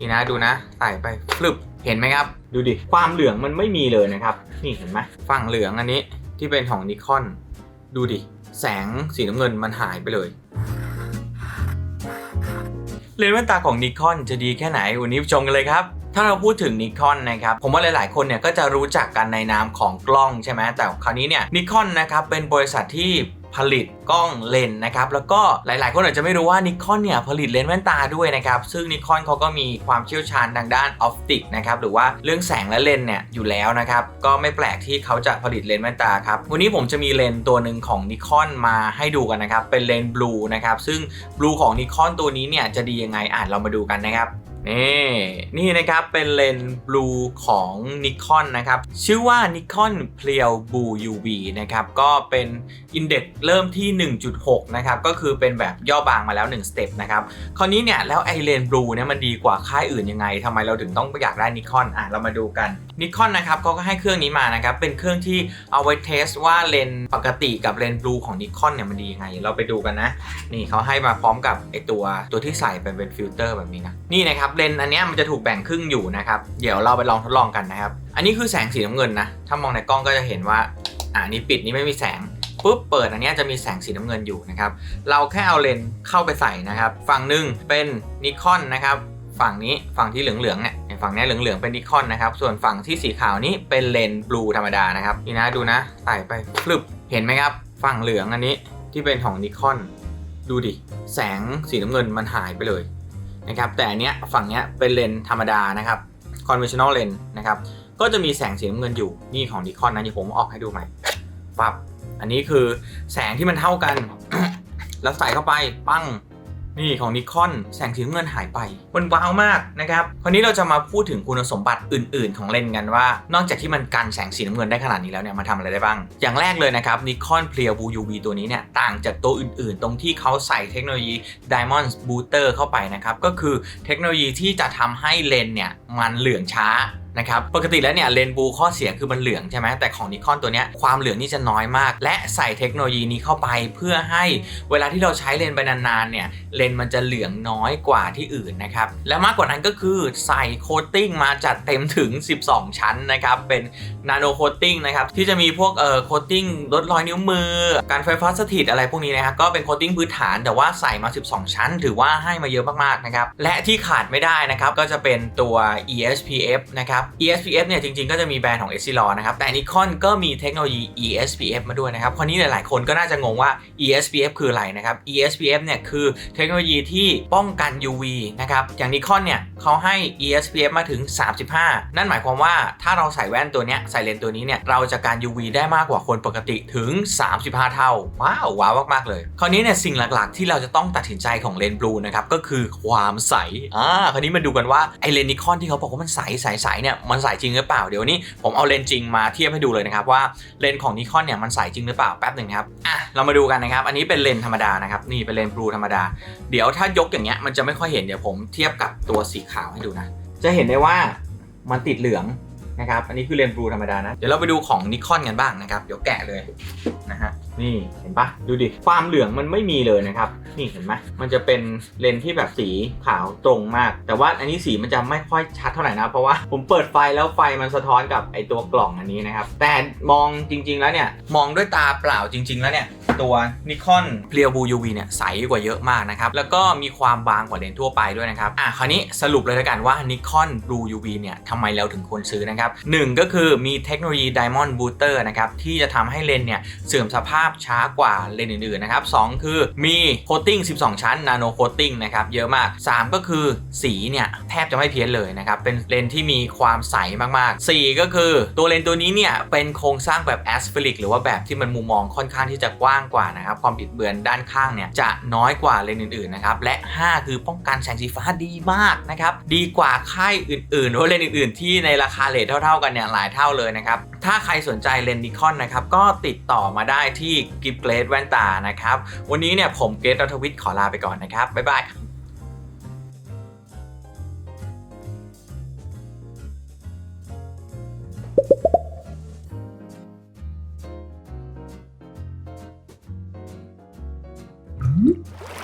นี่นะดูนะใส่ไปฟลึบเห็นไหมครับ ดูดิ ความเหลืองมันไม่มีเลยนะครับ นี่เห็นไหมฝั่งเหลืองอันนี้ที่เป็นของนิคอน ดูดิ แสงสีน้ำเงินมันหายไปเลยเลนส์แว่นตาของนิคอนจะดีแค่ไหนวันนี้ชมกันเลยครับ ถ้าเราพูดถึงนิคอนนะครับ ผมว่าหลาย ๆ คนเนี่ยก็จะรู้จักกันในนามของกล้องใช่ไหมแต่คราวนี้เนี่ยนิคอนนะครับเป็นบริษัทที่ ผลิตกล้องเลนนะครับแล้วก็หลาย ๆ คนอาจจะไม่รู้ว่านิคอนเนี่ยผลิตเลนส์แว่นตาด้วยนะครับซึ่งนิคอนเขาก็มีความเชี่ยวชาญทางด้านออปติกนะครับหรือว่าเรื่องแสงและเลนเนี่ยอยู่แล้วนะครับก็ไม่แปลกที่เขาจะผลิตเลนส์แว่นตาครับวันนี้ผมจะมีเลนส์ตัวหนึ่งของนิคอนมาให้ดูกันนะครับเป็นเลนส์บลูนะครับซึ่งบลูของนิคอนตัวนี้เนี่ยจะดียังไงอ่านเรามาดูกันนะครับ นี่นี่นะครับเป็นเลนส์บลูของนิคอนนะครับ ชื่อว่า Nikon p l e o Blue UV นะครับก็เป็นอินเด็กเริ่มที่ 1.6 นะครับ ก็คือเป็นแบบย่อบางมาแล้ว 1 สเต็ปนะครับ คราวนี้เนี่ย แล้วไอเลนส์บลูเนี่ยมันดีกว่าค่ายอื่นยังไงทำไมเราถึงต้องอยากได้นิคอนอะ เรามาดูกันนิคอนนะครับเขาก็ให้เครื่องนี้มานะครับ เป็นเครื่องที่เอาไว้เทสว่าเลนปกติกับเลนบลูของนิคอนเนี่ยมันดียังไง เราไปดูกันนะ นี่เขาให้มาพร้อมกับไอตัวตัวที่ใส่เป็นเป็นฟิลเตอร์แบบนี้นะ นี่นะครับเลนส์อันนี้มันจะถูกแบ่งครึ่งอยู่นะครับ เดี๋ยวเราไปลองทดลองกันนะครับ อันนี้คือแสงสีน้ำเงินนะ ถ้ามองในกล้องก็จะเห็นว่าอ่านี่ปิดนี่ไม่มีแสงปุ๊บเปิดอันนี้จะมีแสงสีน้ำเงินอยู่นะครับ เราแค่เอาเลนส์เข้าไปใส่นะครับ ฝั่งหนึ่งเป็นนิคอนนะครับฝั่งนี้ฝั่งที่เหลืองๆเนี่ยฝั่งนี้เหลืองๆเป็นนิคอนนะครับ ส่วนฝั่งที่สีขาวนี้เป็นเลนส์บลูธรรมดานะครับนี่นะดูนะใส่ไปฟลึบเห็นไหมครับ ฝั่งเหลืองอันนี้ที่เป็นของนิคอนดูดิแสงสีน้ำเงินมันหายไปเลย นะครับแต่อันเนี้ยฝั่งเนี้ยเป็นเลนธรรมดานะครับ conventional lens นะครับก็จะมีแสงสีน้ำเงินอยู่นี่ของดีคอนนะเดี๋ยวผมออกให้ดูใหม่ปับอันนี้คือแสงที่มันเท่ากัน แล้วใส่เข้าไปปั้ง นี่ของนิคอนแสงสีน้ำเงินหายไปมันว้าวมากนะครับคราวนี้เราจะมาพูดถึงคุณสมบัติอื่น ๆ ของเลนส์กันว่า นอกจากที่มันกันแสงสีน้ำเงินได้ขนาดนี้แล้วเนี่ยมันทำอะไรได้บ้าง อย่างแรกเลยนะครับ Nikon p l e o Blue UV ตัวนี้เนี่ยต่างจากตัวอื่น ๆ ตรงที่เขาใส่เทคโนโลยี Diamond Booster เข้าไปนะครับก็คือเทคโนโลยีที่จะทำให้เลนส์เนี่ยมันเหลืองช้า นะครับปกติแล้วเนี่ยเลนส์บูข้อเสียคือมันเหลืองใช่ไหมแต่ของนิคอนตัวเนี้ยความเหลืองนี่จะน้อยมาก และใส่เทคโนโลยีนี้เข้าไปเพื่อให้เวลาที่เราใช้เลนส์ไปนานๆเนี่ยเลนส์มันจะเหลืองน้อยกว่าที่อื่นนะครับและมากกว่านั้นก็คือใส่โคตติ้งมาจัดเต็มถึง 12 ชั้นนะครับเป็นนาโนโคตติ้งนะครับที่จะมีพวกเอ่อโคตติ้งลดรอยนิ้วมือ การไฟฟ้าสถิตอะไรพวกนี้นะครับก็เป็นโคตติ้งพื้นฐานแต่ว่าใส่มา 12 ชั้น ถือว่าให้มาเยอะมากๆนะครับและที่ขาดไม่ได้นะครับก็จะเป็นตัว ESPF นะครับ ESPF เนี่ยจริงๆ ก็จะมีแบรนด์ของ e s i l o นะครับแต่ Nikon ก็มีเทคโนโลยี ESPF มาด้วยนะครับคราวนี้หลายๆ คนก็น่าจะงงว่า ESPF คืออะไรนะครับ ESPF เนี่ยคือเทคโนโลยีที่ป้องกัน UV นะครับอย่าง Nikon เนี่ยเขาให้ ESPF มาถึง 35 นั่นหมายความว่าถ้าเราใส่แว่นตัวเนี้ยใส่เลนส์ตัวนี้เนี่ยเราจะการ UV ได้มากกว่าคนปกติถึง 35 เท่า ว้าวว้าวมากๆเลย คราวนี้เนี่ยสิ่งหลักๆ ที่เราจะต้องตัดสินใจของเลนส์บลูนะครับก็คือความใสอ่าคราวนี้มาดูกันว่าไอเลนส์นิคอนที่เขาบอกว่ามันใสใสใสเนี่ยมันใสจริงหรือเปล่าเดี๋ยวนี้ผมเอาเลนส์จริงมาเทียบให้ดูเลยนะครับว่าเลนส์ของนิคอนเนี่ยมันใสจริงหรือเปล่าแป๊บหนึ่งครับอะเรามาดูกันนะครับอันนี้เป็นเลนส์ธรรมดานะครับนี่เป็นเลนส์บลูธรรมดา เดี๋ยวถ้ายกอย่างเงี้ยมันจะไม่ค่อยเห็นเดี๋ยวผมเทียบกับตัวสีขาวให้ดูนะ จะเห็นได้ว่ามันติดเหลืองนะครับอันนี้คือเลนส์บลูธรรมดานะ เดี๋ยวเราไปดูของนิคอนกันบ้างนะครับ เดี๋ยวแกะเลยนะฮะ นี่เห็นปะดูดิ ความเหลืองมันไม่มีเลยนะครับ นี่เห็นไหมมันจะเป็นเลนที่แบบสีขาวตรงมาก แต่ว่าอันนี้สีมันจะไม่ค่อยชัดเท่าไหร่นะ เพราะว่าผมเปิดไฟแล้วไฟมันสะท้อนกับไอตัวกล่องอันนี้นะครับ แต่มองจริง ๆ แล้วเนี่ย มองด้วยตาเปล่าจริง ๆ แล้วเนี่ยตัวนิคอนเ l รียวบู UV เนี่ยใสกว่าเยอะมากนะครับ แล้วก็มีความบางกว่าเลนทั่วไปด้วยนะครับ อะคราวนี้สรุปเลยแล้วกันว่า Nikon Blue UV เนี่ยทำไมเราถึงควรซื้อนะครับหนึ่งก็คือมีเทคโนโลยี Diamond Booster นะครับที่จะทำให้เลนเนี่ยเสื่อมสภาพช้ากว่าเลนอื่นๆนะครับสองคือมีโคตติ้ง12 ชั้น Nano Coating นะครับเยอะมาก 3 ก็คือสีเนี่ยแทบจะไม่เพี้ยนเลยนะครับ เป็นเลนที่มีความใสมากๆ 4 ก็คือตัวเลนตัวนี้เนี่ยเป็นโครงสร้างแบบ aspheric หรือว่าแบบที่มันมุมมองค่อนข้างที่จะกว้างกว่านะครับความบิดเบือนด้านข้างเนี่ยจะน้อยกว่าเลนอื่นๆนะครับและ 5 คือป้องกันแสงสีฟ้าดีมากนะครับดีกว่าค่ายอื่นๆหรือเลนอื่นๆ ที่ในราคาเลทเท่า ๆ กันเนี่ยหลายเท่าเลยนะครับ ถ้าใครสนใจเลนส์นิคอนนะครับก็ติดต่อมาได้ที่กิฟเกรดแว่นตานะครับวันนี้เนี่ยผมเกรดรัฐวิทย์ขอลาไปก่อนนะครับบ๊ายบายครับ嗯。